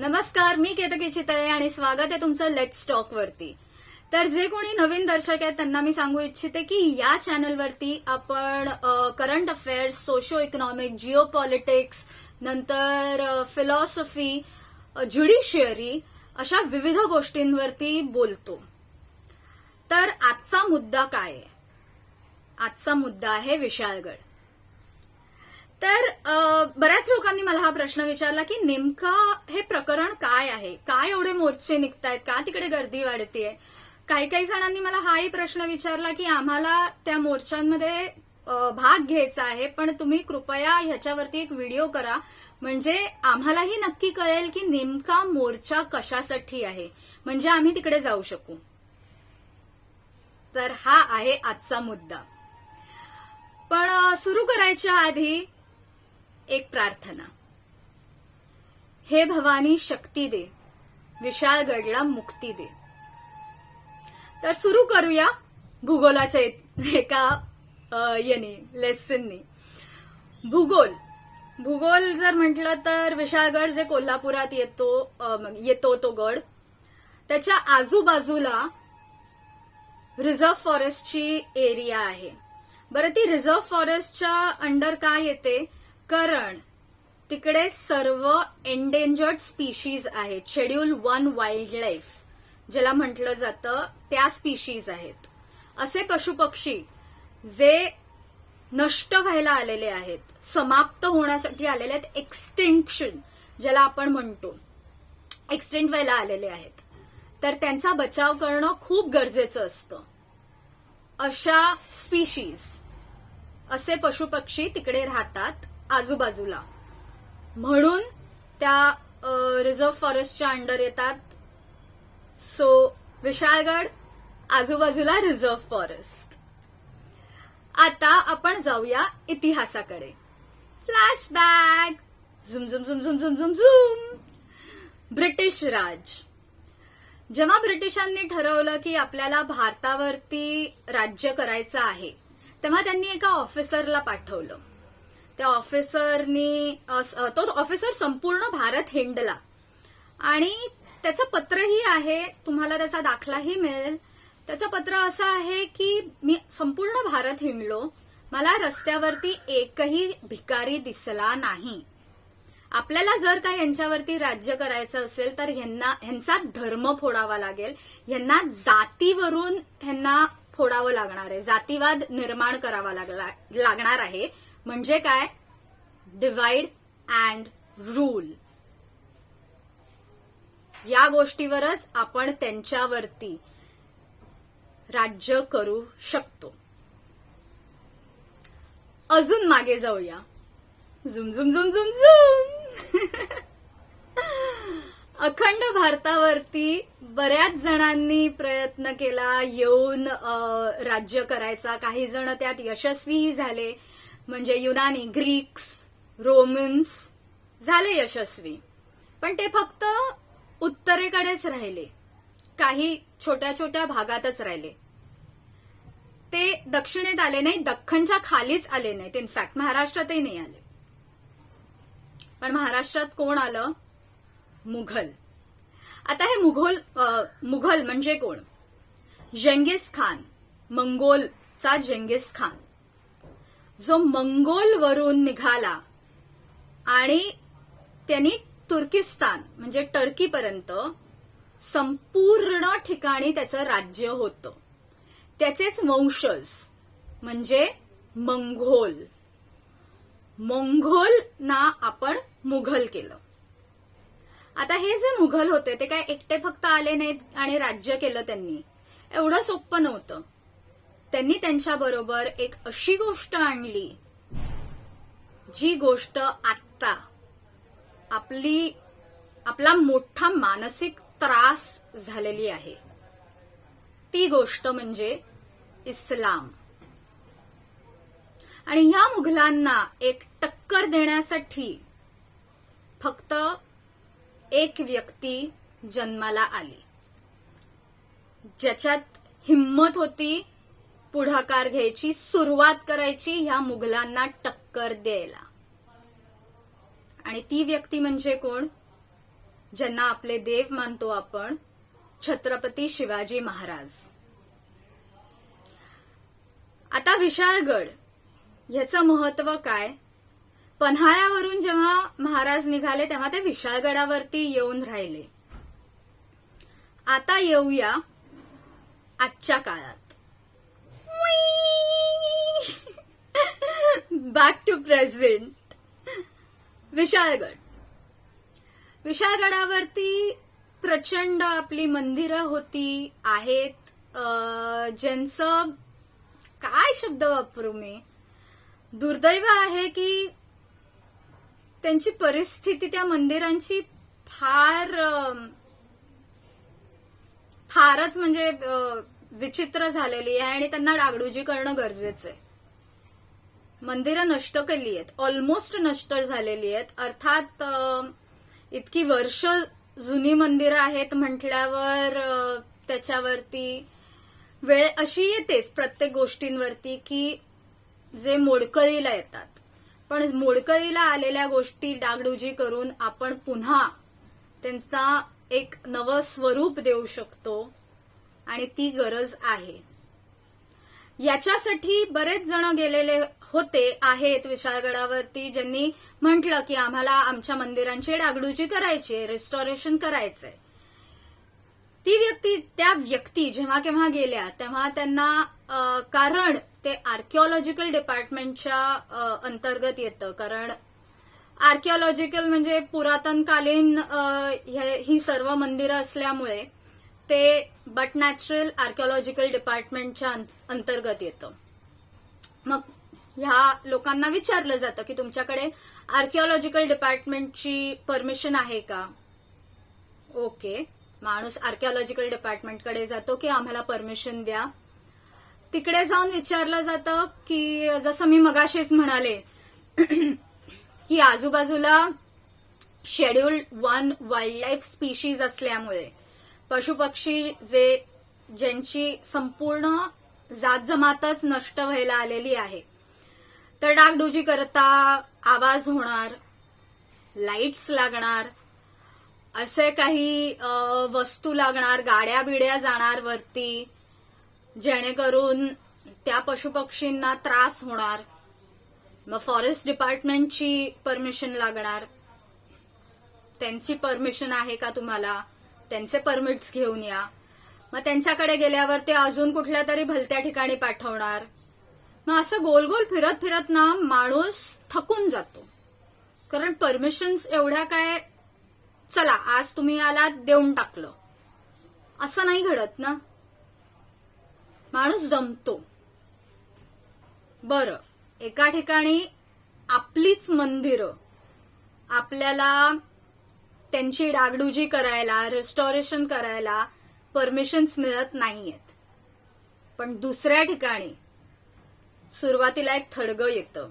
नमस्कार मी केतकी चितळे आणि स्वागत आहे तुमचं लेट्स टॉक वरती. तर जे कोणी नवीन दर्शक आहेत त्यांना मी सांगू इच्छिते की या चॅनलवरती आपण current affairs socio economic geopolitics नंतर फिलॉसॉफी ज्युडिशियरी अशा विविध गोष्टींवरती बोलतो. तर आजचा मुद्दा काय आहे? आजचा मुद्दा आहे विशाळगड तर बऱ्याच लोकांनी मला हा प्रश्न विचारला की नेमका हे प्रकरण काय आहे? काय एवढे मोर्चे निघतायत? का तिकडे गर्दी वाढतीये? काही काही जणांनी मला हाही प्रश्न विचारला की आम्हाला त्या मोर्चांमध्ये भाग घ्यायचा आहे पण तुम्ही कृपया ह्याच्यावरती एक व्हिडिओ करा. म्हणजे आम्हालाही नक्की कळेल की नेमका मोर्चा कशासाठी आहे. म्हणजे आम्ही तिकडे जाऊ शकू. तर हा आहे आजचा मुद्दा. पण सुरू करायच्या आधी एक प्रार्थना. हे भवानी शक्ती दे विशाळगडला मुक्ती दे. तर सुरू करूया भूगोलाच्या एका अ, याने लेसननी भूगोल. भूगोल जर म्हटलं तर विशाळगड जे कोल्हापुरात येतो येतो तो गड त्याच्या आजूबाजूला रिझर्व्ह फॉरेस्टची एरिया आहे. बरं ती रिझर्व्ह फॉरेस्टच्या अंडर काय येते? कारण तिकडे सर्व एंडेंजर्ड स्पीशीज आहेत. शेड्यूल वन वाईल्ड लाईफ ज्याला म्हटलं जातं त्या स्पीशीज आहेत. असे पशुपक्षी जे नष्ट व्हायला आलेले आहेत समाप्त होण्यासाठी आलेले आहेत एक्सटेन्शन ज्याला आपण म्हणतो एक्सटेंट व्हायला आलेले आहेत. तर त्यांचा बचाव करणं खूप गरजेचं असतं. अशा स्पीशीज असे पशुपक्षी तिकडे राहतात. आजूबाजूला. म्हणून त्या रिझर्व्ह फॉरेस्टच्या अंडर येतात. सो विशाळगड आजूबाजूला रिझर्व्ह फॉरेस्ट आता आपण जाऊया इतिहासाकडे. फ्लॅशबॅक झुम झुम झुम झुम झुम झुम झुम! ब्रिटिश राज. जेव्हा ब्रिटिशांनी ठरवलं की आपल्याला भारतावरती राज्य करायचं आहे तेव्हा त्यांनी एका ऑफिसरला पाठवलं. त्या ऑफिसरनी तो ऑफिसर संपूर्ण भारत हिंडला. आणि त्याचं पत्रही आहे तुम्हाला त्याचा दाखलाही मिळेल. त्याचं पत्र असं आहे की मी संपूर्ण भारत हिंडलो मला रस्त्यावरती एकही भिकारी दिसला नाही. आपल्याला जर का यांच्यावरती राज्य करायचं असेल तर ह्यांना ह्यांचा धर्म फोडावा लागेल. ह्यांना जातीवरून ह्यांना फोडावं लागणार आहे. जातीवाद निर्माण करावा लागला लागणार आहे. म्हणजे काय? डिवाइड अँड रूल या गोष्टीवरच आपण त्यांच्यावरती राज्य करू शकतो. अजून मागे जाऊया. झुम झुम झुम झुम झुम. अखंड भारतावरती बऱ्याच जणांनी प्रयत्न केला येऊन राज्य करायचा. काही जण त्यात यशस्वीही झाले. म्हणजे युनानी ग्रीक्स रोमन्स झाले यशस्वी. पण ते फक्त उत्तरेकडेच राहिले. काही छोट्या छोट्या भागातच राहिले. ते दक्षिणेत आले नाही दख्खनच्या खालीच आले नाहीत. इनफॅक्ट महाराष्ट्रातही नाही आले. पण महाराष्ट्रात कोण आलं? मुघल. आता हे मुघल मुघल म्हणजे कोण? जेंगिस खान मंगोलचा जेंगिस खान. जो मंगोलवरून निघाला आणि त्यांनी तुर्किस्तान म्हणजे टर्कीपर्यंत संपूर्ण ठिकाणी त्याचं राज्य होतं. त्याचेच वंशज म्हणजे मंगोल. मंगोल ना आपण मुघल केलं. आता हे जे मुघल होते ते काय एकटे फक्त आले नाहीत आणि राज्य केलं त्यांनी? एवढं सोपं नव्हतं. त्यांनी त्यांच्याबरोबर एक अशी गोष्ट आणली जी गोष्ट आत्ता आपली आपला मोठा मानसिक त्रास झालेली आहे. ती गोष्ट म्हणजे इस्लाम. आणि ह्या मुघलांना एक टक्कर देण्यासाठी फक्त एक व्यक्ती जन्माला आली. ज्याच्यात हिंमत होती पुढाकार घ्यायची सुरुवात करायची ह्या मुघलांना टक्कर द्यायला. आणि ती व्यक्ती म्हणजे कोण? ज्यांना आपले देव मानतो आपण छत्रपती शिवाजी महाराज. आता विशाळगड ह्याचं महत्त्व काय? पन्हाळ्यावरून जेव्हा महाराज निघाले तेव्हा ते विशाळगडावरती येऊन राहिले. आता येऊया आजच्या काळात. बॅक टू प्रेझेंट विशाळगड विशाळगडावरती प्रचंड आपली मंदिरं होती आहेत. ज्यांचं काय शब्द वापरू मी? दुर्दैव आहे की त्यांची परिस्थिती त्या मंदिरांची फार फारच म्हणजे विचित्र झालेली आहे आणि त्यांना डागडुजी करणं गरजेचं आहे मंदिरं नष्ट केली आहेत. ऑलमोस्ट नष्ट झालेली आहेत. अर्थात इतकी वर्ष जुनी मंदिरं आहेत म्हटल्यावर त्याच्यावरती वेळ अशी येतेच प्रत्येक गोष्टींवरती की जे मोडकळीला येतात. पण मोडकळीला आलेल्या गोष्टी डागडुजी करून आपण पुन्हा त्यांचा एक नवं स्वरूप देऊ शकतो. आणि ती गरज आहे. याच्यासाठी बरेच जण गेलेले होते आहेत विशाळगडावरती ज्यांनी म्हटलं की आम्हाला आमच्या मंदिरांची डागडुजी करायची आहे रिस्टॉरेशन करायचंय. ती व्यक्ती त्या व्यक्ती जेव्हा केव्हा गेल्या तेव्हा त्यांना कारण ते आर्किओलॉजिकल डिपार्टमेंटच्या अंतर्गत येतं. कारण आर्किओलॉजिकल म्हणजे पुरातनकालीन हे- ही सर्व मंदिरं असल्यामुळे ते बट नॅचरल आर्किओलॉजिकल डिपार्टमेंटच्या अंतर्गत येतं. मग ह्या लोकांना विचारलं जातं की तुमच्याकडे आर्किओलॉजिकल डिपार्टमेंटची परमिशन आहे का? ओके. माणूस आर्किओलॉजिकल डिपार्टमेंटकडे जातो की आम्हाला परमिशन द्या. तिकडे जाऊन विचारलं जातं की जसं मी मगाशीच म्हणाले की आजूबाजूला scheduled one wild life species असल्यामुळे पशुपक्षी जे ज्यांची संपूर्ण जात जमातच नष्ट व्हायला आलेली आहे. तर डागडुजी करता आवाज होणार लाईट्स लागणार असे काही वस्तू लागणार गाड्या बिड्या जाणार वरती जेणेकरून त्या पशुपक्षींना त्रास होणार. मग फॉरेस्ट डिपार्टमेंटची परमिशन लागणार. त्यांची परमिशन आहे का तुम्हाला? त्यांचे परमिट्स घेऊन या. मग त्यांच्याकडे गेल्यावर ते अजून कुठल्या तरी भलत्या ठिकाणी पाठवणार. मग असं गोल गोल फिरत फिरत ना माणूस थकून जातो. कारण परमिशन्स एवढ्या काय चला आज तुम्ही आलात देऊन टाकलं. असं नाही घडत ना. माणूस जमतो बरं एका ठिकाणी आपलीच मंदिरं आपल्याला त्यांची डागडुजी करायला रिस्टॉरेशन करायला परमिशन्स मिळत नाहीयेत. पण दुसऱ्या ठिकाणी सुरुवातीला एक थडगं येतं.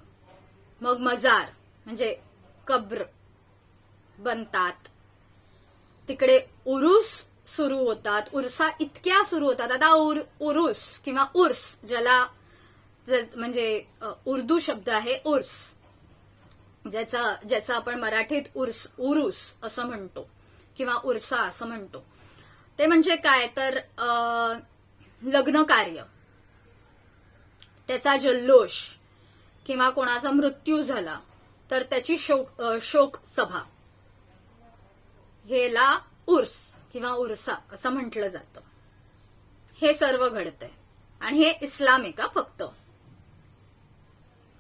मग मजार म्हणजे कब्र बनतात. तिकडे उरुस सुरू होतात. उर्सा इतक्या सुरू होतात. आता उर, उरुस किंवा उर्स ज्याला ज- म्हणजे उर्दू शब्द आहे उर्स. ज्याचा ज्याचा आपण मराठीत उर्स उरुस असं म्हणतो किंवा उरसा असं म्हणतो. ते म्हणजे काय? तर लग्न कार्य त्याचा जल्लोष किंवा कोणाचा मृत्यू झाला तर त्याची शोक शोक सभा हेला उर्स किंवा उर्सा असं म्हटलं जातं. हे सर्व घडतंय. आणि हे इस्लामिक फक्त.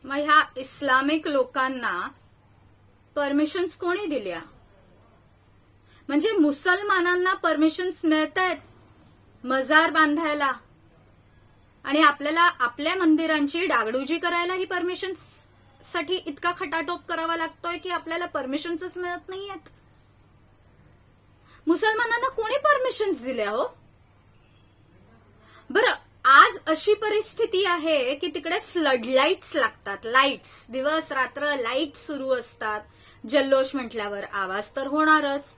मग ह्या इस्लामिक लोकांना परमिशन्स कोणी दिल्या? म्हणजे मुसलमानांना परमिशन्स मिळत आहेत मजार बांधायला. आणि आपल्याला आपल्या मंदिरांची डागडुजी करायला ही परमिशन्ससाठी इतका खटाटोप करावा लागतोय की आपल्याला परमिशन्सच मिळत नाहीयेत. मुसलमानांना कोणी परमिशन्स दिल्या हो? बरं आज अशी परिस्थिती आहे की तिकडे फ्लडलाईट्स लागतात. लाईट्स दिवस रात्र लाइट सुरू असतात. जल्लोष म्हटल्यावर आवाज तर होणारच.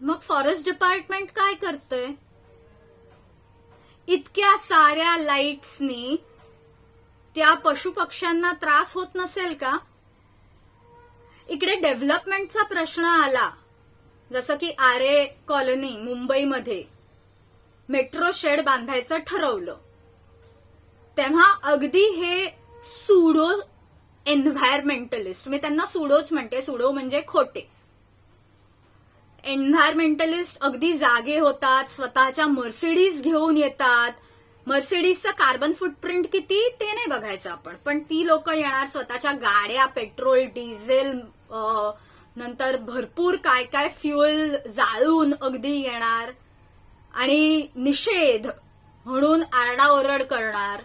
मग फॉरेस्ट डिपार्टमेंट काय करतंय? इतक्या साऱ्या लाईट्सनी त्या पशुपक्ष्यांना त्रास होत नसेल का? इकडे डेव्हलपमेंटचा प्रश्न आला. जसं की आरे कॉलनी मुंबईमध्ये. मेट्रो शेड बांधायचं ठरवलं. तेव्हा अगदी हे सुडो एन्व्हायरमेंटलिस्ट म्हणजे मी त्यांना सुडोच म्हणते सुडो म्हणजे खोटे. एन्व्हायरमेंटलिस्ट अगदी जागे होतात स्वतःच्या मर्सिडीज घेऊन येतात. मर्सिडीजचं कार्बन फुटप्रिंट किती ते नाही बघायचं आपण. पण ती लोक येणार स्वतःच्या गाड्या पेट्रोल डिझेल नंतर भरपूर काय काय फ्युएल जाळून अगदी येणार. आणि निषेध म्हणून आरडाओरड करणार.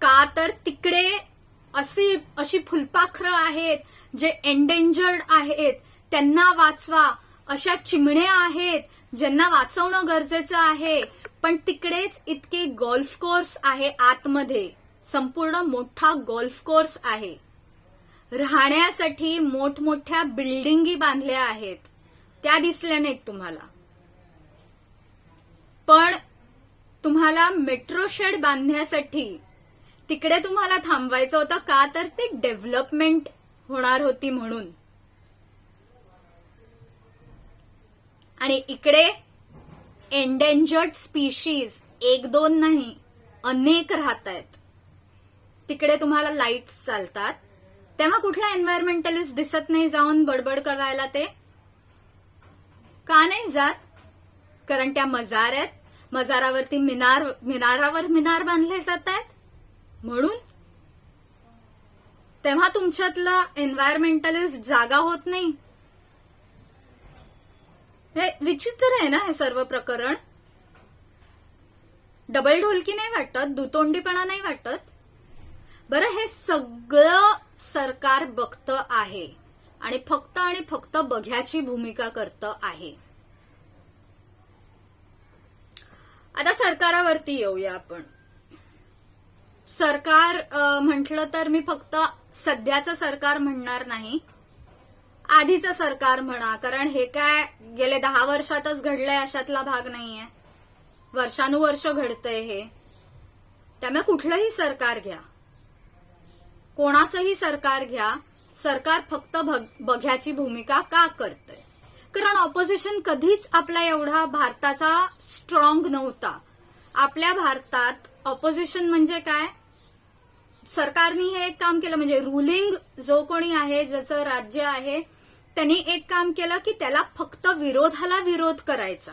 का तर तिकडे अशी अशी फुलपाखरं आहेत जे एंडेंजर्ड आहेत. त्यांना वाचवा. अशा चिमण्या आहेत ज्यांना वाचवणं गरजेचं आहे. पण तिकडेच इतके गोल्फ कोर्स आहे आतमध्ये. संपूर्ण मोठा गोल्फ कोर्स आहे. राहण्यासाठी मोठमोठ्या बिल्डिंगी बांधल्या आहेत. त्या दिसल्या नाहीत तुम्हाला. पण तुम्हाला मेट्रो शेड बांधण्यासाठी तिकडे तुम्हाला थांबवायचं होतं का? तर ते डेव्हलपमेंट होणार होती म्हणून. आणि इकडे एंडेंजर्ड स्पीशीज एक दोन नाही अनेक राहत आहेत तिकडे तुम्हाला लाईट्स चालतात. तेव्हा कुठला एन्व्हायरमेंटलिस्ट दिसत नाही जाऊन बडबड करायला ते? का नाही जात? कारण त्या मजार आहेत. मजारावरती मिनार मिनारावर मिनार बांधले जात आहेत. म्हणून तेव्हा तुमच्यातलं एन्व्हायरमेंटलिस्ट जागा होत नाही. हे विचित्र आहे ना हे सर्व प्रकरण? डबल ढोलकी नाही वाटत दुतोंडीपणा नाही वाटत. बरं हे सगळं सरकार बघतं आहे. आणि फक्त आणि फक्त बघ्याची भूमिका करतं आहे. आता सरकारावरती येऊया आपण. सरकार म्हटलं तर मी फक्त सध्याचं सरकार म्हणणार नाही. आधीचं सरकार म्हणा कारण हे काय गेले दहा वर्षातच घडलंय अशातला भाग नाहीये. वर्षानुवर्ष घडतंय हे. त्यामुळे कुठलंही सरकार घ्या. कोणाचंही सरकार घ्या. सरकार फक्त बघ्याची भूमिका का करतंय? कारण ऑपोजिशन कधीच आपला एवढा भारताचा स्ट्रॉंग नव्हता. आपल्या भारतात ऑपोजिशन म्हणजे काय? सरकारने हे एक काम केलं म्हणजे रुलिंग जो कोणी आहे ज्याचं राज्य आहे त्यांनी एक काम केलं की त्याला फक्त विरोधाला विरोध करायचा.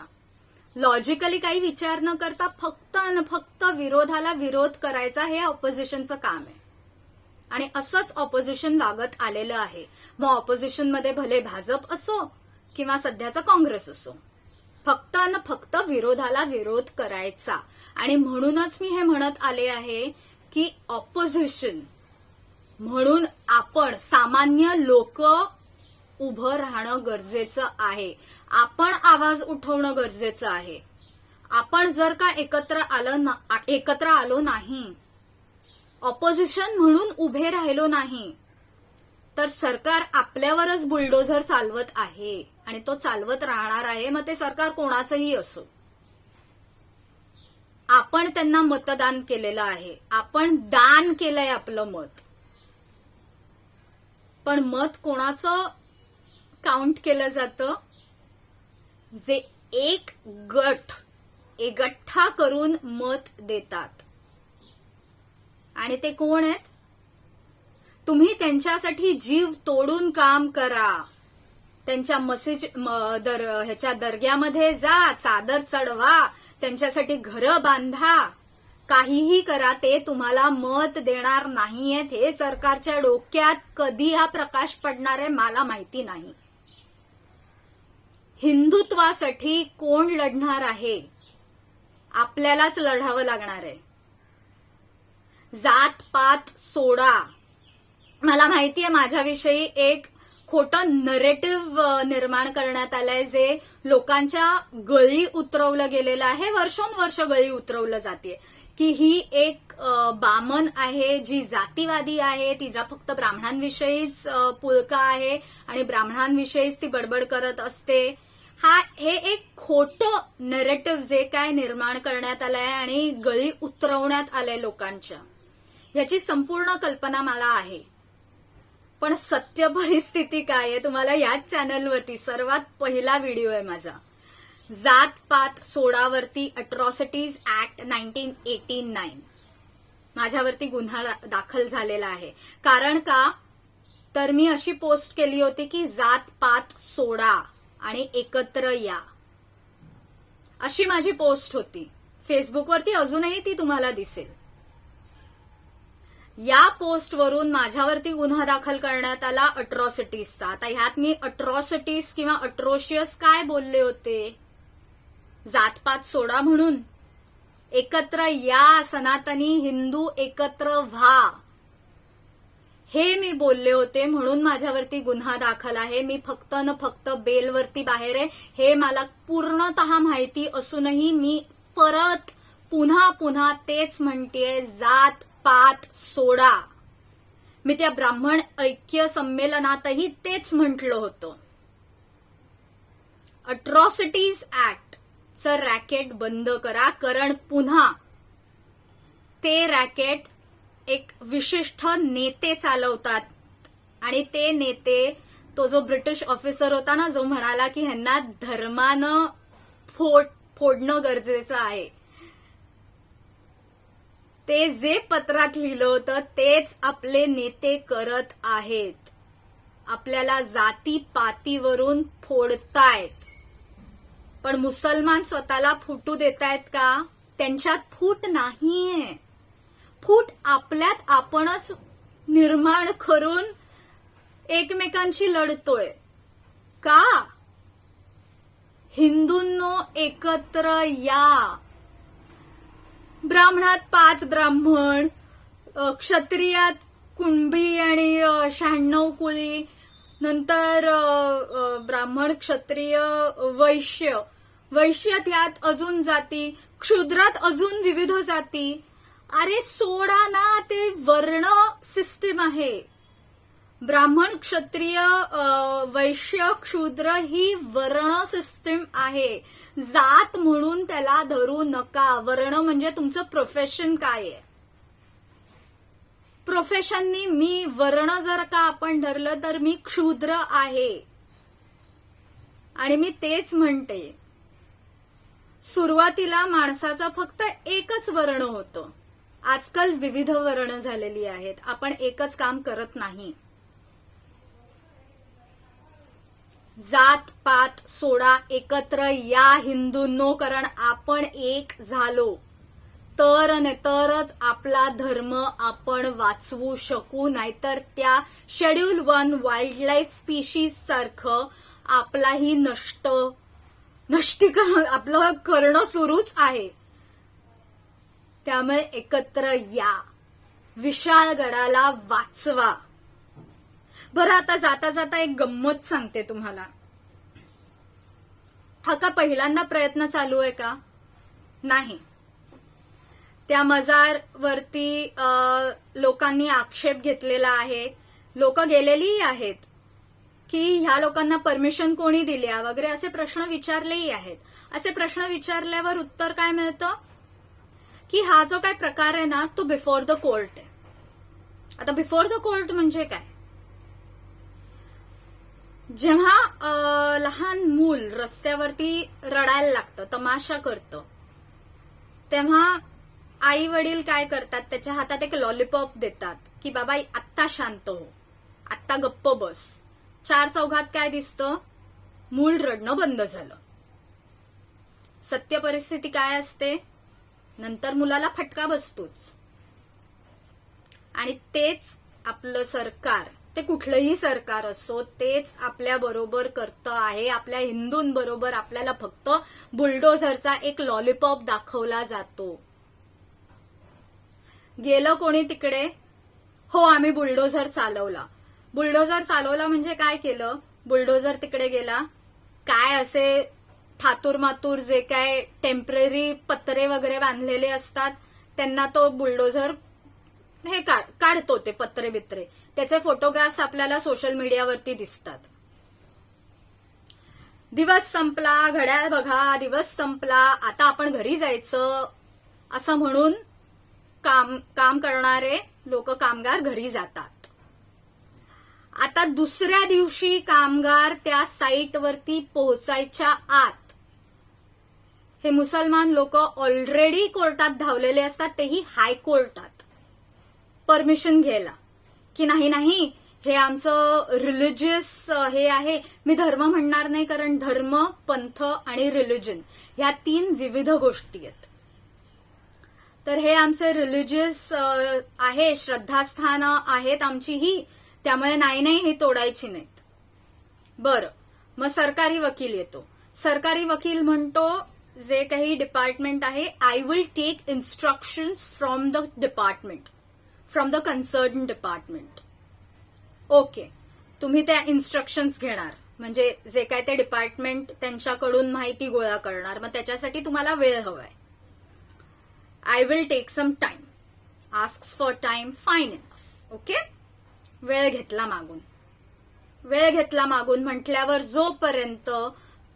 लॉजिकली काही विचार न करता फक्त आणि फक्त विरोधाला विरोध करायचा हे ऑपोजिशनचं काम आहे. आणि असंच ऑपोजिशन वागत आलेलं आहे. मग ऑपोजिशनमध्ये भले भाजप असो किंवा सध्याचा काँग्रेस असो. फक्त आणि फक्त विरोधाला विरोध करायचा. आणि म्हणूनच मी हे म्हणत आले आहे की ऑपोजिशन म्हणून आपण सामान्य लोक उभं राहणं गरजेचं आहे. आपण आवाज उठवणं गरजेचं आहे. आपण जर का एकत्र आलं ना- एकत्र आलो नाही ऑपोजिशन म्हणून उभे राहिलो नाही तर सरकार आपल्यावरच बुलडोझर चालवत आहे. आणि तो चालवत राहणार आहे मग ते सरकार कोणाचंही असो. आपण त्यांना मतदान केलेलं आहे. आपण दान केलंय आपलं मत. पण मत कोणाचं काउंट केलं जातं? जे एक गट एकठ्ठा करून मत देतात. आणि ते कोण आहेत? तुम्ही त्यांच्यासाठी जीव तोडून काम करा. त्यांच्या मसीज दर ह्याच्या दर्ग्यामध्ये जा चादर चढवा त्यांच्यासाठी घरं बांधा. काहीही करा ते तुम्हाला मत देणार नाहीयेत. हे सरकारच्या डोक्यात कधी हा प्रकाश पडणार आहे मला माहिती नाही. हिंदुत्वासाठी कोण लढणार आहे? आपल्यालाच लढावं लागणार आहे. जात पात सोडा. मला माहितीये माझ्याविषयी एक खोटं नरेटिव्ह निर्माण करण्यात आलंय जे लोकांच्या गळी उतरवलं गेलेलं आहे वर्षोनवर्ष गळी उतरवलं जाते की ही एक बामन आहे जी जातीवादी आहे तिला फक्त ब्राह्मणांविषयीच पुळका आहे आणि ब्राह्मणांविषयीच ती बडबड करत असते. हा हे एक खोटं नरेटिव्ह जे काय निर्माण करण्यात आलंय आणि गळी उतरवण्यात आलंय लोकांच्या. ह्याची संपूर्ण कल्पना मला आहे. पण सत्य परिस्थिती काय आहे तुम्हाला याच चॅनलवरती सर्वात पहिला व्हिडिओ आहे माझा. जात पात सोडावरती atrocities act nineteen eighty nine माझ्यावरती गुन्हा दाखल झालेला आहे. कारण का? तर मी अशी पोस्ट केली होती की जात पात सोडा आणि एकत्र या. अशी माझी पोस्ट होती. फेसबुकवरती अजूनही ती तुम्हाला दिसेल. या पोस्टवरून माझ्यावरती गुन्हा दाखल करण्यात आला अट्रॉसिटीजचा. आता ह्यात मी अट्रॉसिटीज किंवा अट्रोशियस काय बोलले होते? जातपात सोडा म्हणून. एकत्र या सनातनी हिंदू एकत्र व्हा. हे मी बोलले होते म्हणून माझ्यावरती गुन्हा दाखल आहे. मी फक्त न फक्त बेलवरती बाहेर आहे. हे मला पूर्णतः माहिती असूनही मी परत पुन्हा पुन्हा तेच म्हणतेय जात पात सोडा. मी त्या ब्राह्मण ऐक्य संमेलनातही तेच म्हटलं होतं. अट्रॉसिटीज ऍक्ट चं रॅकेट बंद करा. कारण पुन्हा ते रॅकेट एक विशिष्ट नेते चालवतात. आणि ते नेते तो जो ब्रिटिश ऑफिसर होता ना जो म्हणाला की ह्यांना धर्मानं फोड फोडणं गरजेचं आहे. ते जे पत्रात लिहिलं होतं तेच आपले नेते करत आहेत. आपल्याला जाती पातीवरून फोडतायत. पण मुसलमान स्वतःला फुटू देतायत का? त्यांच्यात फूट नाहीये. फूट आपल्यात आपणच निर्माण करून एकमेकांशी लढतोय. का? हिंदूंनो एकत्र या. ब्राह्मणात पाच ब्राह्मण क्षत्रियात कुणबी आणि शहाण्णव कुळी नंतर ब्राह्मण क्षत्रिय वैश्य. वैश्यात यात अजून जाती क्षुद्रात अजून विविध जाती. अरे सोडा ना ते वर्ण सिस्टीम आहे. ब्राह्मण क्षत्रिय वैश्य क्षुद्र ही वर्ण सिस्टीम आहे. जात म्हणून त्याला धरू नका. वर्ण म्हणजे तुमचं प्रोफेशन काय आहे? प्रोफेशननी मी वर्ण जर का आपण धरलं तर मी क्षुद्र आहे. आणि मी तेच म्हणते. सुरुवातीला माणसाचा फक्त एकच वर्ण होतं. आजकाल विविध वर्ण झालेली आहेत. आपण एकच काम करत नाही. जात पात सोडा एकत्र या हिंदूंनो कारण आपण एक झालो. तर न तरच आपला धर्म आपण वाचवू शकू नाहीतर त्या schedule one wild life species सारखं आपलाही नष्ट नष्टीकरण आपलं करणं सुरूच आहे. त्यामुळे एकत्र या. विशाळगडाला वाचवा. बरं आता जाता जाता एक गंमत सांगते तुम्हाला. हा का पहिल्यांदा प्रयत्न चालू आहे का? नाही. त्या मजारवरती वरती लोकांनी आक्षेप घेतलेला आहे. लोक गेलेलीही आहेत की ह्या लोकांना परमिशन कोणी दिल्या वगैरे असे प्रश्न विचारलेही आहेत. असे प्रश्न विचारल्यावर उत्तर काय मिळतं? की हा जो काय प्रकार आहे ना तो बिफोर द कोर्ट आहे. आता बिफोर द कोर्ट म्हणजे काय? जेव्हा लहान मूल रस्त्यावरती रडायला लागतं तमाशा करतं तेव्हा आई वडील काय करतात त्याच्या हातात एक लॉलीपॉप देतात की बाबा आत्ता शांत हो आत्ता गप्प बस. चार चौघात काय दिसतं? मूल रडणं बंद झालं. सत्य परिस्थिती काय असते? नंतर मुलाला फटका बसतोच. आणि तेच आपलं सरकार ते कुठलंही सरकार असो तेच आपल्या बरोबर करतं आहे. आपल्या हिंदूंबरोबर आपल्याला फक्त बुलडोझरचा एक लॉलीपॉप दाखवला जातो. गेलं कोणी तिकडे? हो आम्ही बुलडोझर चालवला. बुलडोझर चालवला म्हणजे काय केलं? बुलडोझर तिकडे गेला. काय असे थातूर मातूर जे काय टेंपररी पत्रे वगैरे बांधलेले असतात त्यांना तो बुलडोझर हे काढतो ते पत्रे बित्रे त्याचे फोटोग्राफ्स आपल्याला सोशल मीडियावरती दिसतात. दिवस संपला घड्याळ बघा दिवस संपला आता आपण घरी जायचं असं म्हणून काम काम करणारे लोक कामगार घरी जातात. आता दुसऱ्या दिवशी कामगार त्या साईटवरती पोहोचायच्या आत हे मुसलमान लोक ऑलरेडी कोर्टात धावलेले असतात तेही हायकोर्टात परमिशन घ्यायला. की नाही नाही हे आमचं रिलिजियस हे आहे. मी धर्म म्हणणार नाही कारण धर्म पंथ आणि रिलिजन ह्या तीन विविध गोष्टी आहेत. तर हे आमचे रिलिजियस आहे श्रद्धास्थानं आहेत आमची ही त्यामुळे नाही नाही हे तोडायची नाहीत. बरं मग सरकारी वकील येतो. सरकारी वकील म्हणतो जे काही डिपार्टमेंट आहे I will take instructions from the department from the concern department okay तुम्ही त्या इन्स्ट्रक्शन्स घेणार. म्हणजे जे काय ते डिपार्टमेंट त्यांच्याकडून माहिती गोळा करणार. मग त्याच्यासाठी तुम्हाला वेळ हवाय. I will take some time ask for time fine enough okay वेळ घेतला मागून. वेळ घेतला मागून म्हटल्यावर जोपर्यंत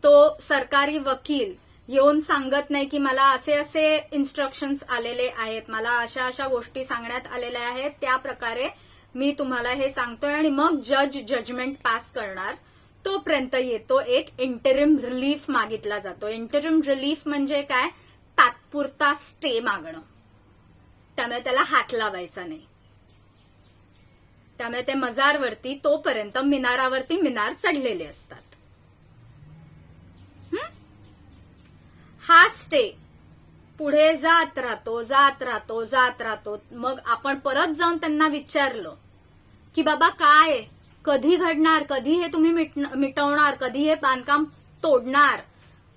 तो सरकारी वकील येऊन सांगत नाही की मला असे असे इन्स्ट्रक्शन्स आलेले आहेत. मला अशा अशा गोष्टी सांगण्यात आलेल्या आहेत. त्या प्रकारे मी तुम्हाला हे सांगतोय आणि मग जज जजमेंट पास करणार. तोपर्यंत येतो एक इंटरिम रिलीफ मागितला जातो. इंटरिम रिलीफ म्हणजे काय? तात्पुरता स्टे मागणं. त्यामुळे त्याला हात लावायचा नाही. त्यामुळे ते मजारवरती तोपर्यंत मिनारावरती मिनार चढलेले असतात हं? हा स्टे पुढे जात राहतो जात राहतो जात राहतो. मग आपण परत जाऊन त्यांना विचारलं की बाबा काय कधी घडणार? कधी हे तुम्ही मिटवणार? कधी हे बांधकाम तोडणार?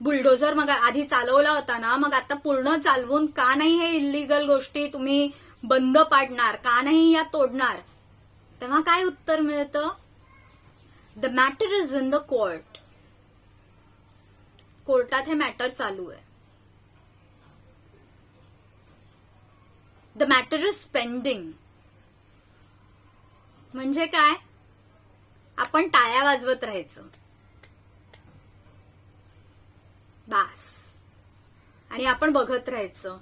बुलडोझर मग आधी चालवला होता ना मग आता पूर्ण चालवून का नाही हे इलिगल गोष्टी तुम्ही बंद पाडणार? का नाही या तोडणार? तेव्हा काय उत्तर मिळतं? The matter is in the court कोर्टात हे मॅटर चालू आहे. द मॅटर इज पेंडिंग म्हणजे काय? आपण टाळ्या वाजवत राहायचं. बास. आणि आपण बघत राहायचं.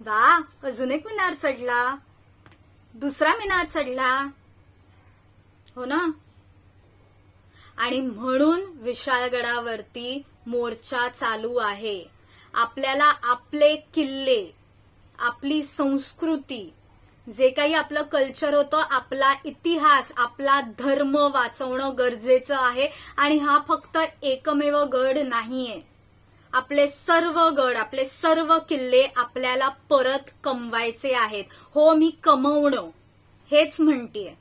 वा अजून एक मिनार चढला. दुसरा मिनार चढला. हो ना? आणि म्हणून विशाळगडावरती मोर्चा चालू आहे. आपल्याला आपले किल्ले आपली संस्कृती जे काही आपलं कल्चर होतं आपला इतिहास आपला धर्म वाचवणं गरजेचं आहे आणि हा फक्त एकमेव गड नाहीये. आपले सर्व गड आपले सर्व किल्ले आपल्याला परत कमवायचे आहेत. हो मी कमवणं हेच म्हणतेय.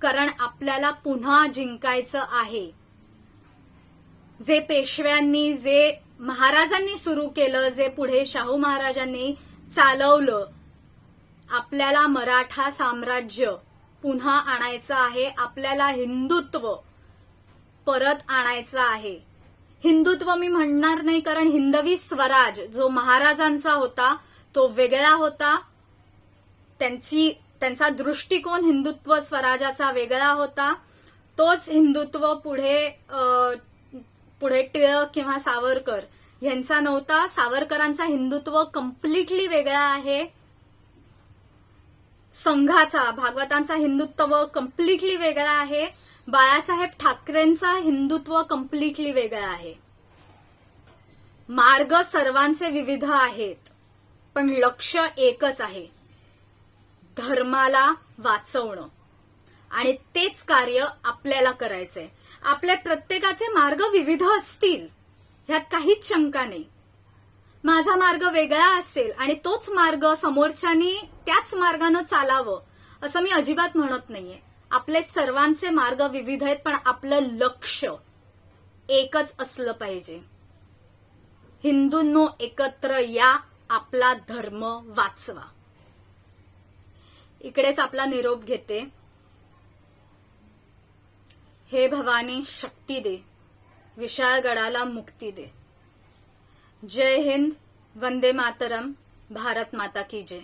कारण आपल्याला पुन्हा जिंकायचं आहे. जे पेशव्यांनी जे महाराजांनी सुरू केलं जे पुढे शाहू महाराजांनी चालवलं आपल्याला मराठा साम्राज्य पुन्हा आणायचं आहे आपल्याला हिंदुत्व परत आणायचं आहे. हिंदुत्व मी म्हणणार नाही कारण हिंदवी स्वराज जो महाराजांचा होता तो वेगळा होता. त्यांची त्यांचा दृष्टिकोन हिंदुत्व स्वराजाचा वेगळा होता. तोच हिंदुत्व पुढे पुढे टिळक किंवा सावरकर यांचा नव्हता. सावरकरांचा हिंदुत्व कम्प्लिटली वेगळा आहे. संघाचा भागवतांचा हिंदुत्व कम्प्लिटली वेगळा आहे. बाळासाहेब ठाकरेंचा हिंदुत्व कम्प्लिटली वेगळा आहे. मार्ग सर्वांचे विविध आहेत पण लक्ष एकच आहे. धर्माला वाचवणं. आणि तेच कार्य आपल्याला करायचंय. आपल्या प्रत्येकाचे मार्ग विविध असतील ह्यात काहीच शंका नाही. माझा मार्ग वेगळा असेल आणि तोच मार्ग समोरच्यानी त्याच मार्गानं चालावं असं मी अजिबात म्हणत नाहीये. आपले सर्वांचे मार्ग विविध आहेत पण आपलं लक्ष एकच असलं पाहिजे. हिंदूंनो एकत्र या आपला धर्म वाचवा. इकडेच आपला निरोप घेते. हे भवानी शक्ती दे. विशाळगडाला मुक्ती दे. जय हिंद वंदे मातरम भारत माता की जय.